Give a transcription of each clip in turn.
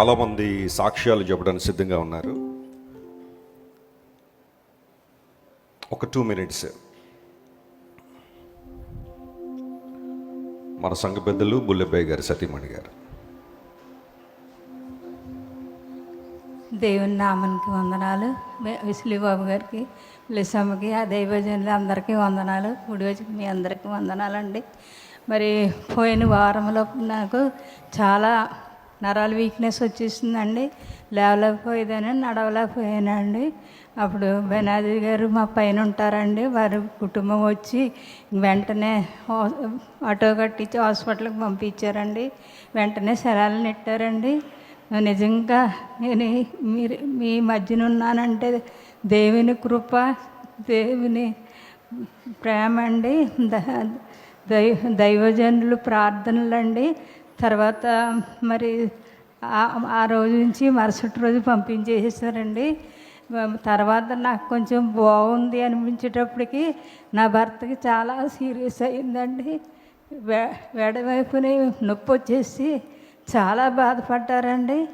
చాలామంది సాక్ష్యాలు చెప్పడానికి సిద్ధంగా ఉన్నారు. ఒక టూ మినిట్స్ మన సంఘ పెద్దలు బుల్లెబాయ్ గారు సతీమణి గారు. దేవుని నామానికి వందనాలు. మే- గారికి లిసమ్మకి ఆ దైవజనులు అందరికీ వందనాలు. గుడి వచ్చి మీ అందరికీ వందనాలండి. మరి పోయిన వారంలో నాకు చాలా నరాలు వీక్నెస్ వచ్చేసిందండి. లేవలేకపోయేదని నడవలేకపోయానండి. అప్పుడు బెనాది గారు మా పైన ఉంటారండి. వారి కుటుంబం వచ్చి వెంటనే హా- ఆటో కట్టించి హాస్పిటల్కి పంపించారండి. వెంటనే శరాలు నెట్టారండి. నిజంగా నేను మీరు మీ మధ్యన ఉన్నానంటే దేవుని కృప దేవుని ప్రేమ అండి. దైవ దైవజనులు ప్రార్థనలండి. తర్వాత మరి ఆ- రోజు నుంచి మరుసటి రోజు పంపించేసేసారండి. తర్వాత నాకు కొంచెం బాగుంది అనిపించేటప్పటికి నా భర్తకి చాలా సీరియస్ అయిందండి వె వెడవైపుని నొప్పి వచ్చేసి చాలా బాధపడ్డారండి.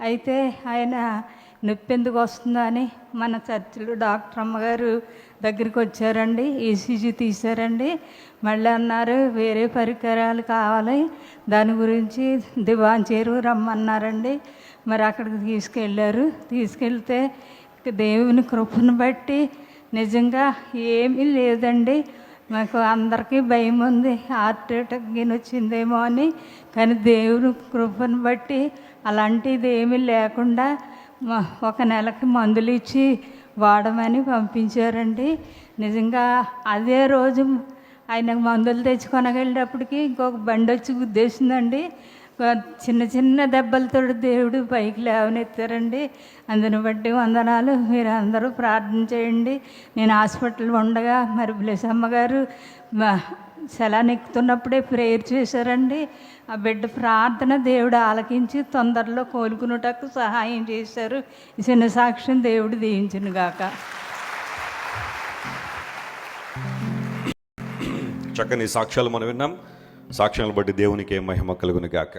అయితే ఆయన నొప్పి ఎందుకు వస్తుందో అని మన చర్చిలో డాక్టర్ అమ్మగారు దగ్గరికి వచ్చారండి. ఈసీజీ తీశారండి. మళ్ళీ అన్నారు వేరే పరికరాలు కావాలి. దాని గురించి దివాన్ చేరు రమ్మన్నారండి. మరి అక్కడికి తీసుకెళ్ళారు. తీసుకెళ్తే దేవుని కృపను బట్టి నిజంగా ఏమీ లేదండి. మాకు అందరికీ భయం ఉంది. హార్ట్ అటాక్ వచ్చిందేమో అని. కానీ దేవుని కృపను బట్టి అలాంటిది ఏమీ లేకుండా ఒక నెలకి మందులు ఇచ్చి వాడమని పంపించారండి. నిజంగా అదే రోజు ఆయన మందులు తెచ్చుకొనగలిగేటప్పటికి ఇంకొక బండి వచ్చి గుద్దేసిందండి చిన్న చిన్న దెబ్బలతో దేవుడు పైకి లేవనెత్తారండి. అందుని బట్టి వందనాలు. మీరు అందరూ ప్రార్థన చేయండి. నేను హాస్పిటల్ ఉండగా మరి బ్లెస్ అమ్మగారు సెలాన్ ఎక్కుతున్నప్పుడే ప్రేయర్ చేశారండి. ఆ బిడ్డ ప్రార్థన దేవుడు ఆలకించి తొందరలో కోలుకున్నటకు సహాయం చేశారు. ఈ చిన్న సాక్ష్యం దేవుడు దీవించును గాక. చక్కని సాక్ష్యాలు మనం విన్నాం. సాక్ష్యాలను బట్టి దేవునికి మహిమ కలుగును గాక.